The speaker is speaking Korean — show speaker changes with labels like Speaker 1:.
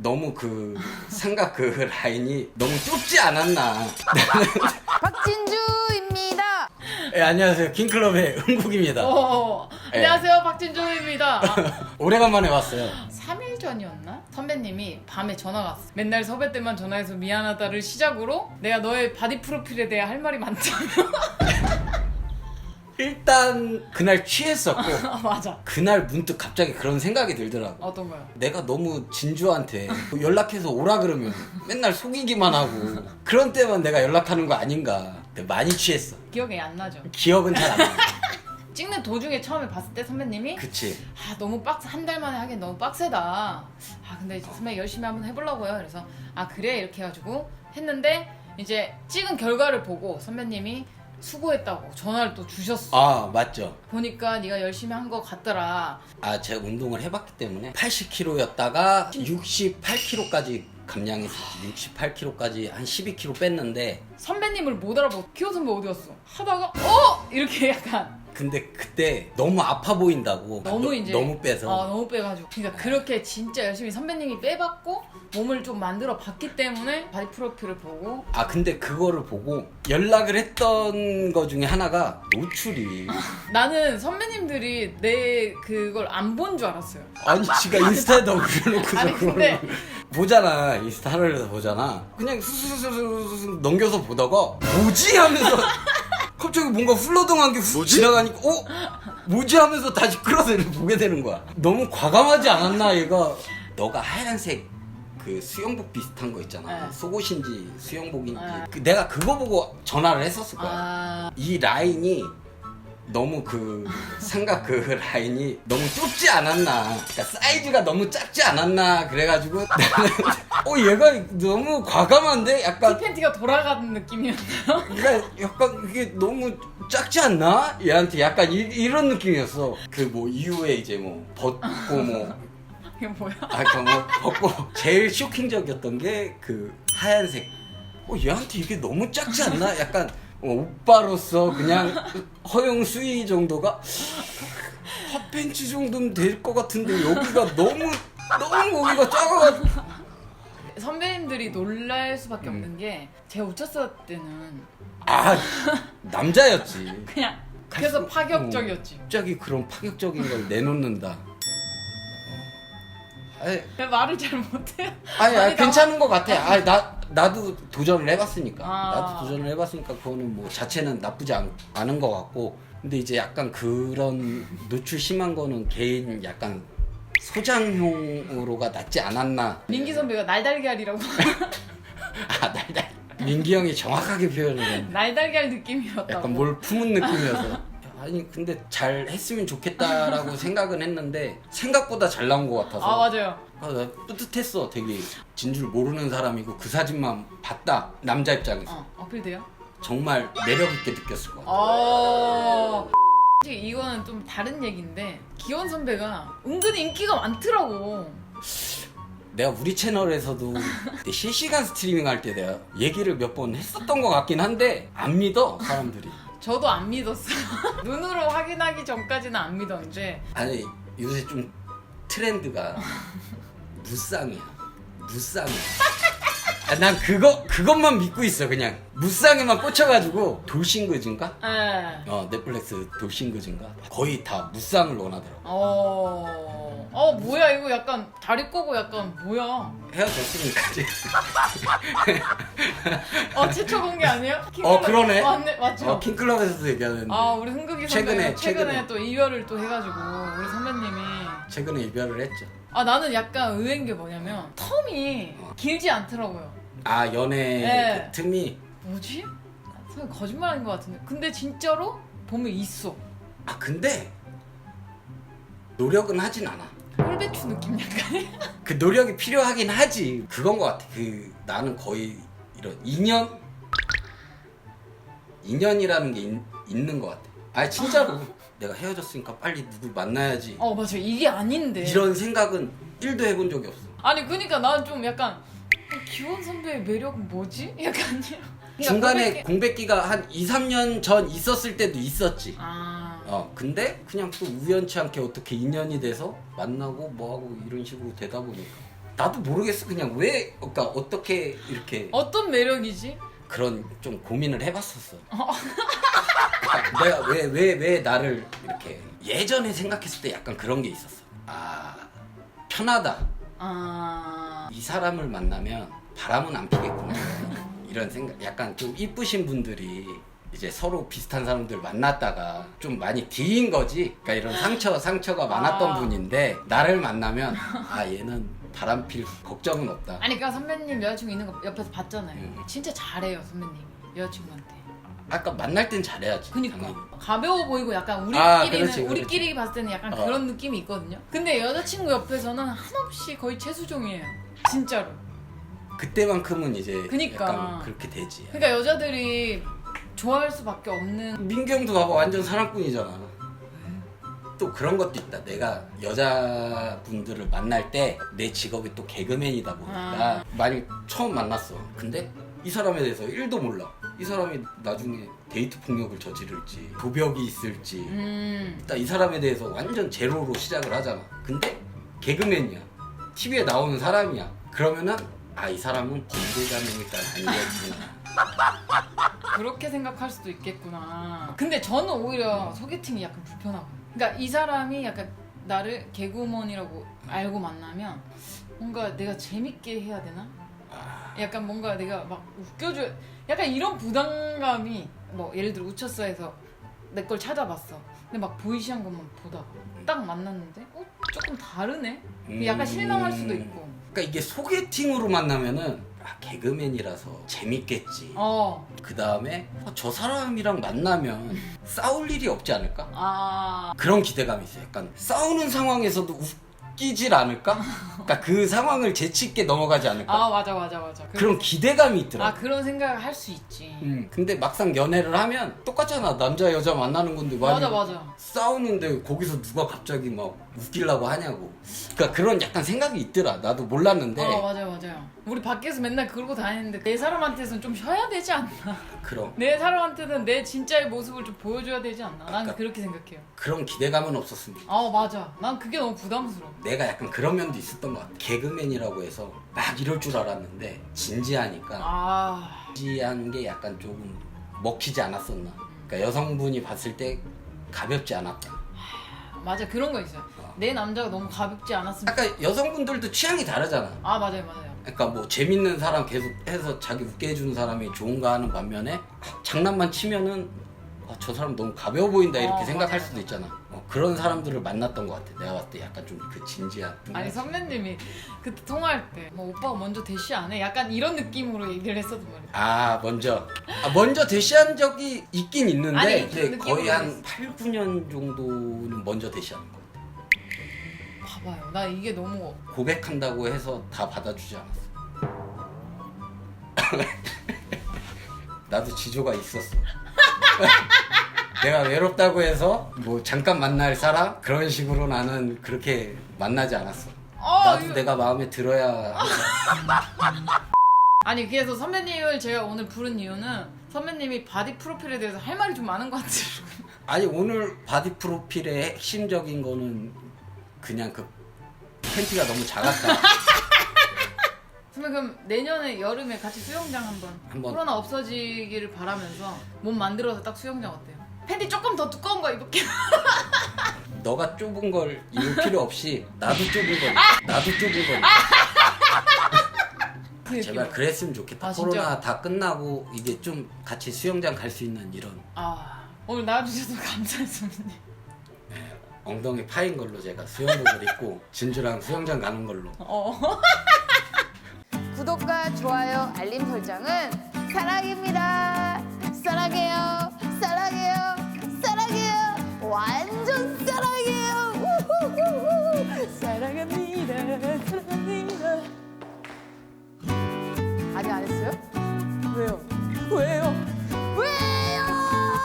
Speaker 1: 너무 그 삼각 그 라인이 너무 좁지 않았나.
Speaker 2: 박진주입니다.
Speaker 1: 네, 안녕하세요. 킹클럽의 은국입니다.
Speaker 2: 어,
Speaker 1: 네.
Speaker 2: 안녕하세요 박진주입니다. 아,
Speaker 1: 오래간만에 왔어요.
Speaker 2: 3일 전이었나? 선배님이 밤에 전화가 왔어. 맨날 섭외 때만 전화해서 미안하다를 시작으로 내가 너의 바디 프로필에 대해 할 말이 많다며.
Speaker 1: 일단 그날 취했었고
Speaker 2: 아, 맞아.
Speaker 1: 그날 문득 갑자기 그런 생각이 들더라고.
Speaker 2: 어떤 거요?
Speaker 1: 내가 너무 진주한테 연락해서 오라 그러면 맨날 속이기만 하고 그런 때만 내가 연락하는 거 아닌가. 근데 많이 취했어.
Speaker 2: 기억이 안 나죠.
Speaker 1: 기억은 잘 안 나.
Speaker 2: 찍는 도중에 처음에 봤을 때 선배님이
Speaker 1: 그치.
Speaker 2: 아 너무 빡세 한 달 만에 하긴 너무 빡세다. 아 근데 선배 열심히 한번 해보려고요. 그래서 아 그래 이렇게 해가지고 했는데 이제 찍은 결과를 보고 선배님이 수고했다고 전화를 또 주셨어.
Speaker 1: 아 맞죠.
Speaker 2: 보니까 네가 열심히 한 거 같더라.
Speaker 1: 아 제가 운동을 해봤기 때문에 80kg였다가 68kg까지 감량했어. 68kg까지 한 12kg 뺐는데
Speaker 2: 선배님을 못 알아보고 키호 선배 어디 갔어? 하다가 어 이렇게 약간
Speaker 1: 근데 그때 너무 아파 보인다고.
Speaker 2: 너무
Speaker 1: 너-
Speaker 2: 이제
Speaker 1: 너 무 빼서.
Speaker 2: 아 너무 빼가지고. 그러니까 그렇게 진짜 열심히 선배님이 빼봤고 몸을 좀 만들어 봤기 때문에 바디 프로필을 보고.
Speaker 1: 아 근데 그거를 보고 연락을 했던 거 중에 하나가 노출이.
Speaker 2: 나는 선배님들이 내 그걸 안 본 줄 알았어요.
Speaker 1: 아니 지가 인스타에다 올려놓고서
Speaker 2: 아니,
Speaker 1: 그걸
Speaker 2: 근데-
Speaker 1: 보잖아. 인스타 하루에서 보잖아. 그냥 수수수수 넘겨서 보다가 뭐지 하면서 갑자기 뭔가 훌러덩한 게훅 지나가니까 어? 뭐지? 하면서 다시 끌어서 이렇게 보게 되는 거야. 너무 과감하지 않았나 얘가? 너가 하얀색 그 수영복 비슷한 거 있잖아.
Speaker 2: 네.
Speaker 1: 속옷인지 수영복인지.
Speaker 2: 네.
Speaker 1: 그 내가 그거 보고 전화를 했었을 거야.
Speaker 2: 아.
Speaker 1: 이 라인이 너무 그 삼각 그 라인이 너무 좁지 않았나. 그러니까 사이즈가 너무 작지 않았나. 그래가지고 나는 어 얘가 너무 과감한데? 약간
Speaker 2: 티팬티가 돌아가는 느낌이었나요?
Speaker 1: 그러니까 약간 이게 너무 작지 않나? 얘한테 약간 이, 런 느낌이었어. 그 뭐 이후에 이제 뭐 벗고 뭐
Speaker 2: 이게 뭐야?
Speaker 1: 아까 뭐 벗고 제일 쇼킹적이었던 게 그 하얀색. 어 얘한테 이게 너무 작지 않나? 약간 어, 오빠로서 그냥 허용 수위 정도가 핫팬츠 정도는 될 것 같은데 여기가 너무 너무 여기가 작아가지고
Speaker 2: 선배님들이 놀랄 수밖에
Speaker 1: 음.
Speaker 2: 없는 게 제가 우차사 때는
Speaker 1: 아 남자였지
Speaker 2: 그냥 그래서 파격적이었지.
Speaker 1: 갑자기 그런 파격적인 걸 내놓는다 아니,
Speaker 2: 왜 말을 잘 못해요?
Speaker 1: 아니, 아니
Speaker 2: 아니, 나-
Speaker 1: 괜찮은 것 같아. 아니, 나 나도 도전을 해봤으니까.
Speaker 2: 아.
Speaker 1: 나도 도전을 해봤으니까 그거는 뭐 자체는 나쁘지 않, 않은 것 같고. 근데 이제 약간 그런 노출 심한 거는 개인 약간 소장용으로가 낫지 않았나.
Speaker 2: 민기 선배가 날달걀이라고
Speaker 1: 아, 날달. 민기 형이 정확하게 표현을 해.
Speaker 2: 날달걀 느낌이었다고.
Speaker 1: 약간 뭘 품은 느낌이어서. 아니 근데 잘 했으면 좋겠다라고 생각은 했는데 생각보다 잘 나온 것 같아서
Speaker 2: 아 맞아요.
Speaker 1: 아, 나 뿌듯했어. 되게 진줄 모르는 사람이고 그 사진만 봤다. 남자 입장에서
Speaker 2: 어 어필돼요?
Speaker 1: 정말 매력 있게 느꼈을 것 같아.
Speaker 2: 어. 솔직히 이거는 좀 다른 얘기인데 기원 선배가 은근히 인기가 많더라고.
Speaker 1: 내가 우리 채널에서도 그때 실시간 스트리밍 할 때 내가 얘기를 몇 번 했었던 것 같긴 한데 안 믿어 사람들이.
Speaker 2: 저도 안 믿었어요. 눈으로 확인하기 전까지는 안 믿었는데
Speaker 1: 아니 요새 좀 트렌드가 무쌍이야. 무쌍이야. 아, 난 그거 그것만 믿고 있어 그냥 무쌍에만 꽂혀가지고 돌싱그즈인가?
Speaker 2: 예.
Speaker 1: 어 넷플릭스 돌싱그즈인가? 거의 다 무쌍을 원하더라고.
Speaker 2: 어. 어 뭐야 이거 약간 다리 꼬고 약간 뭐야?
Speaker 1: 헤어졌으니까.
Speaker 2: 어 최초 공개 아니에요?
Speaker 1: 어
Speaker 2: 킹클럽-
Speaker 1: 그러네.
Speaker 2: 맞네 맞죠.
Speaker 1: 어 킹클럽에서도 얘기하는데
Speaker 2: 아 우리 흥국이
Speaker 1: 최근에,
Speaker 2: 선배가 최근에,
Speaker 1: 최근에.
Speaker 2: 또 이별을 또 해가지고 우리 선배님이
Speaker 1: 최근에 이별을 했죠.
Speaker 2: 아 나는 약간 의외인 게 뭐냐면 텀이 길지 않더라고요.
Speaker 1: 아 연애
Speaker 2: 네.
Speaker 1: 그 틈이
Speaker 2: 뭐지? 선배 거짓말인 것 같은데 근데 진짜로 보면 있어.
Speaker 1: 아 근데 노력은 하진 않아.
Speaker 2: 꿀배추 느낌 약간.
Speaker 1: 그 노력이 필요하긴 하지. 그건 것 같아. 그 나는 거의 이런 인연 인연이라는 게 있, 있는 것 같아. 아 진짜로 내가 헤어졌으니까 빨리 누굴 만나야지.
Speaker 2: 어 맞아 이게 아닌데.
Speaker 1: 이런 생각은 1도 해본 적이 없어.
Speaker 2: 아니 그니까 난 좀 약간 어, 기원 선배의 매력은 뭐지? 약간
Speaker 1: 중간에 공백기가 한 2, 3년 전 있었을 때도 있었지.
Speaker 2: 아
Speaker 1: 어 근데 그냥 또 우연치 않게 어떻게 인연이 돼서 만나고 뭐하고 이런 식으로 되다 보니까 나도 모르겠어 그냥 왜 그러니까 어떻게 이렇게
Speaker 2: 어떤 매력이지?
Speaker 1: 그런 좀 고민을 해봤었어. 그러니까 내가 왜 왜 왜 나를 이렇게 예전에 생각했을 때 약간 그런 게 있었어. 아 편하다.
Speaker 2: 아
Speaker 1: 이 사람을 만나면 바람은 안 피겠구나. 이런 생각. 약간 좀 이쁘신 분들이 이제 서로 비슷한 사람들 만났다가 좀 많이 뒤인 거지. 그러니까 이런 상처 상처가 많았던
Speaker 2: 아.
Speaker 1: 분인데 나를 만나면 아 얘는 바람 필 걱정은 없다.
Speaker 2: 아니 그러니까 선배님 여자친구 있는 거 옆에서 봤잖아요.
Speaker 1: 음.
Speaker 2: 진짜 잘해요 선배님 여자친구한테.
Speaker 1: 아까 만날 땐 잘해야지.
Speaker 2: 그니까
Speaker 1: 당연히.
Speaker 2: 가벼워 보이고 약간 우리끼리는
Speaker 1: 아, 그렇지, 그렇지.
Speaker 2: 우리끼리 봤을 때는 약간
Speaker 1: 어.
Speaker 2: 그런 느낌이 있거든요. 근데 여자친구 옆에서는 한없이 거의 최수종이에요. 진짜로.
Speaker 1: 그때만큼은 이제
Speaker 2: 그니까.
Speaker 1: 약간 그렇게 되지.
Speaker 2: 그러니까 여자들이 좋아할 수밖에 없는.
Speaker 1: 민경도 봐봐 완전 사랑꾼이잖아. 또 그런 것도 있다. 내가 여자분들을 만날 때 내 직업이 또 개그맨이다 보니까
Speaker 2: 아.
Speaker 1: 만약 처음 만났어. 근데 이 사람에 대해서 1도 몰라. 이 사람이 나중에 데이트 폭력을 저지를지 도벽이 있을지
Speaker 2: 음.
Speaker 1: 딱이 사람에 대해서 완전 제로로 시작을 하잖아. 근데 개그맨이야. TV에 나오는 사람이야. 그러면은 아 이 사람은 범죄자니까 아니겠구나.
Speaker 2: 그렇게 생각할 수도 있겠구나. 근데 저는 오히려 소개팅이 약간 불편하고. 그러니까 이 사람이 약간 나를 개그우먼이라고 알고 만나면 뭔가 내가 재밌게 해야 되나? 약간 뭔가 내가 막 웃겨줘. 약간 이런 부담감이 뭐 예를 들어 우차사 에서 내 걸 찾아봤어. 근데 막 보이시한 것만 보다가 딱 만났는데 어 조금 다르네. 약간 실망할 수도 있고.
Speaker 1: 그러니까 이게 소개팅으로 만나면은 아, 개그맨이라서 재밌겠지.
Speaker 2: 어.
Speaker 1: 그 다음에 저 사람이랑 만나면 싸울 일이 없지 않을까?
Speaker 2: 아.
Speaker 1: 그런 기대감이 있어요. 약간 싸우는 상황에서도 웃기질 않을까? 그러니까 그 상황을 재치 있게 넘어가지 않을까?
Speaker 2: 아 맞아 맞아 맞아.
Speaker 1: 그런 기대감이 있더라.
Speaker 2: 아 그런 생각을 할 수 있지.
Speaker 1: 음, 근데 막상 연애를 하면 똑같잖아. 남자 여자 만나는 건데 많이
Speaker 2: 맞아 맞아.
Speaker 1: 싸우는데 거기서 누가 갑자기 막 웃기려고 하냐고. 그러니까 그런 약간 생각이 있더라. 나도 몰랐는데
Speaker 2: 어 맞아요 맞아요. 우리 밖에서 맨날 그러고 다니는데 내 사람한테서는 좀 쉬어야 되지 않나?
Speaker 1: 그런
Speaker 2: 내 사람한테는 내 진짜의 모습을 좀 보여줘야 되지 않나? 난
Speaker 1: 그러니까-
Speaker 2: 그렇게 생각해요.
Speaker 1: 그런 기대감은 없었습니다.
Speaker 2: 아 맞아. 난 그게 너무 부담스러워.
Speaker 1: 내가 약간 그런 면도 있었던 것 같아. 개그맨이라고 해서 막 이럴 줄 알았는데 진지하니까
Speaker 2: 아
Speaker 1: 진지한 게 약간 조금 먹히지 않았었나. 그러니까 여성분이 봤을 때 가볍지 않았다.
Speaker 2: 맞아 그런 거 있어요. 내 남자가 너무 가볍지 않았으면.
Speaker 1: 아까 여성분들도 취향이 다르잖아.
Speaker 2: 아 맞아요 맞아요.
Speaker 1: 그러니까 뭐 재밌는 사람 계속 해서 자기 웃게 해주는 사람이 좋은가 하는 반면에 장난만 치면은 아, 저 사람 너무 가벼워 보인다 이렇게
Speaker 2: 어,
Speaker 1: 생각할
Speaker 2: 맞아,
Speaker 1: 수도 있잖아. 어, 그런 사람들을 만났던 것 같아. 내가 봤을 때 약간 좀 그 진지한.
Speaker 2: 아니 선배님이 그때 통화할 때 뭐 오빠가 먼저 대시 안 해? 약간 이런 느낌으로 얘기를 했었단 말이야.
Speaker 1: 아 먼저 아, 먼저 대시한 적이 있긴 있는데
Speaker 2: 아니, 그
Speaker 1: 거의 한 8, 9년 정도는 먼저 대시하는 거.
Speaker 2: 봐봐요. 나 이게 너무
Speaker 1: 고백한다고 해서 다 받아주지 않았어. 나도 지조가 있었어. 내가 외롭다고 해서 뭐 잠깐 만날 사람 그런 식으로 나는 그렇게 만나지 않았어.
Speaker 2: 어,
Speaker 1: 나도
Speaker 2: 이거-
Speaker 1: 내가 마음에 들어야
Speaker 2: 아니 그래서 선배님을 제가 오늘 부른 이유는 선배님이 바디 프로필에 대해서 할 말이 좀 많은 것 같아요.
Speaker 1: 아니 오늘 바디 프로필의 핵심적인 거는 그냥 그 팬티가 너무 작았다.
Speaker 2: 선배 그럼 내년에 여름에 같이 수영장 한번
Speaker 1: 한번.
Speaker 2: 코로나 없어지기를 바라면서 몸 만들어서 딱 수영장 어때요? 팬티 조금 더 두꺼운 거 입을게요.
Speaker 1: 너가 좁은 걸 입을 필요 없이 나도 좁은 걸 나도 좁은
Speaker 2: 걸그
Speaker 1: 제발. 그랬으면 좋겠다.
Speaker 2: 아, 진짜?
Speaker 1: 코로나 다 끝나고 이제 좀 같이 수영장 갈 수 있는 이런
Speaker 2: 아 오늘 나와주셔서 선배님.
Speaker 1: 엉덩이 파인 걸로 제가 수영복을 입고 진주랑 수영장 가는 걸로.
Speaker 2: 어.
Speaker 3: 구독과 좋아요, 알림 설정은 사랑입